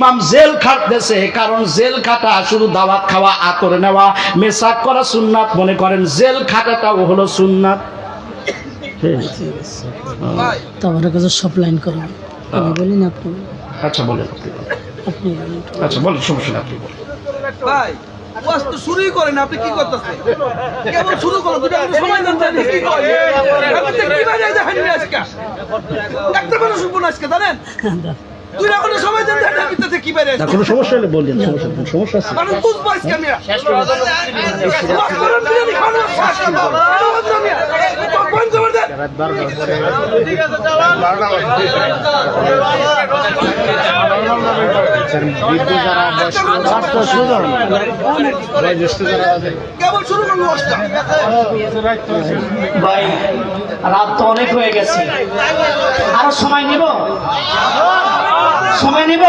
ইমাম জেল খাটতেছে কারণ জেল খাটা শুধু দাওয়াত খাওয়া আতরে নেওয়া মেসাক করা সুন্নাত মনে করেন জেল খাটাটাও হলো সুন্নাত। তো আমার কাছে সব লাইন করবেন আমি বলি না আপনি। আচ্ছা বলেন আপনি। আপনি আচ্ছা বলেন সমস্যা নেই, আপনি বলেন। ভাই ওয়াজ তো শুরুই করেন আপনি কি করতেছেন? কেবল শুরু করুন দুটা মিনিট সময় দেন জানি কি করেন? আপনি কি বাজে দেখেন আজকে? একটা মানুষ শুনব না আজকে জানেন দুই রকম না কোনো সমস্যা হলে বললেন সমস্যা নেই, সমস্যা আছে। ভাই রাত তো অনেক হয়ে গেছে। আরও সময় নিব? সময় নিব?